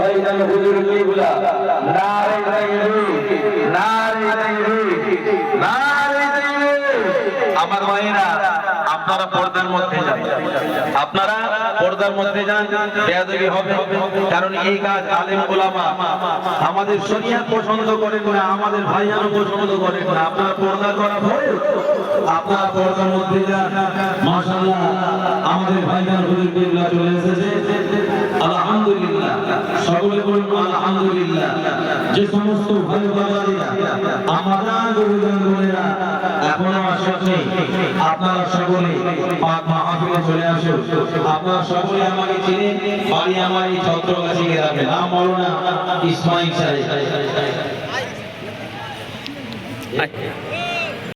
ভাইজান হুজুর নারে নারে নারে আমার আপনারা পর্দার মধ্যে যান, আপনারা পর্দার মধ্যে যান, বেয়াদবি হবে। কারণ এই কাজ আলেম ওলামা আমাদের শরিয়াত পছন্দ করেন না, আমাদের ভাইয়ানও পছন্দ করেন না। আপনারা পর্দা করা ভয় আপনারা পর্দার মধ্যে যান। মাশাআল্লাহ, আমাদের ভাইজান হুজুর বিল্লাহ চলে এসেছে আলহামদুলিল্লাহ সকলে বলুন আলহামদুলিল্লাহ। যে সমস্ত ভাই বাবারা আমাদের গুরুজন বোনেরা এখনও আসেননি আপনারা সকলে পাক মাহফিলে চলে আসুন। আপনারা সকলে আমাকে চিনে বাড়ি আমার এই ছত্রগাছি গ্রামে। নাম বলো না ইসমাইল সাহেব।